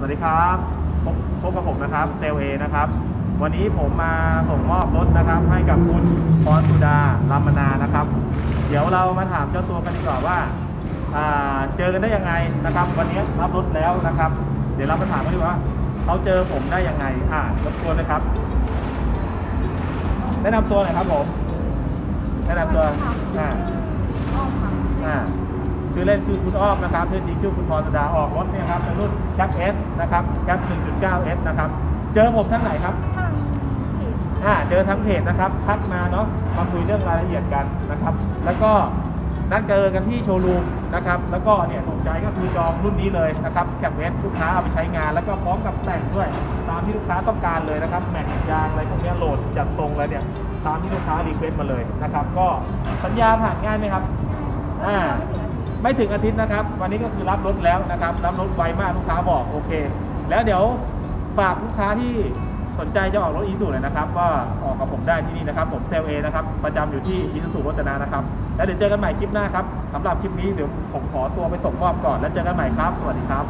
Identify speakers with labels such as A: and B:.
A: สวัสดีครับพบพบกับผมนะครับเซลเอนะครับ วันนี้ผมมาส่งมอบรถนะครับให้กับคุณพรสุดาลามนานะครับ เดี๋ยวเรามาถามเจ้าตัวกันดีกว่าว่าเจอกันได้ยังไงนะครับ วันนี้รับรถแล้วนะครับ เดี๋ยวเรามาถามกันดีกว่าเขาเจอผมได้ยังไงอ่ารบกวนนะครับ แนะนำตัวหน่อยครับผมแนะนำตัวอ่าอ่า คือเล่นคือคุณอ้อมนะครับชื่อจริงชื่อคุณพรสดาออกรถเนี่ยครับเป็นรุ่นแคปเอสนะครับแคป1.9 S นะครับ เจอผมทั้งไหนครับ
B: ทางเพจ
A: อ่าเจอทั้งเพจนะครับทักมาเนาะมาคุยเรื่องรายละเอียดกันนะครับ แล้วก็นัดเจอกันที่โชว์รูมนะครับ แล้วก็เนี่ยถูกใจก็คือจองรุ่นนี้เลยนะครับแคปเอสลูกค้าเอาไปใช้งาน แล้วก็พร้อมกับแต่งด้วย ตามที่ลูกค้าต้องการเลยนะครับ แม็กยางอะไรพวกเนี้ยโหลดจัดตรงเลยเนี่ย ตามที่ลูกค้ารีเควสต์มาเลยนะครับ ก็สัญญาผ่านง่ายไหมครับ อ่า ไม่ถึงอาทิตย์นะครับ วันนี้ก็คือรับรถแล้วนะครับ รับรถไวมากลูกค้าบอกโอเค แล้วเดี๋ยวฝากลูกค้าที่สนใจจะออกรถอีซูเลยนะครับว่าออกกับผมได้ที่นี่นะครับ ผมเซลเอนะครับ ประจำอยู่ที่อีซูรจนานะครับ แล้วเดี๋ยวเจอกันใหม่คลิปหน้าครับสำหรับคลิปนี้เดี๋ยวผมขอตัวไปส่งมอบก่อน แล้วเจอกันใหม่ครับ สวัสดีครับ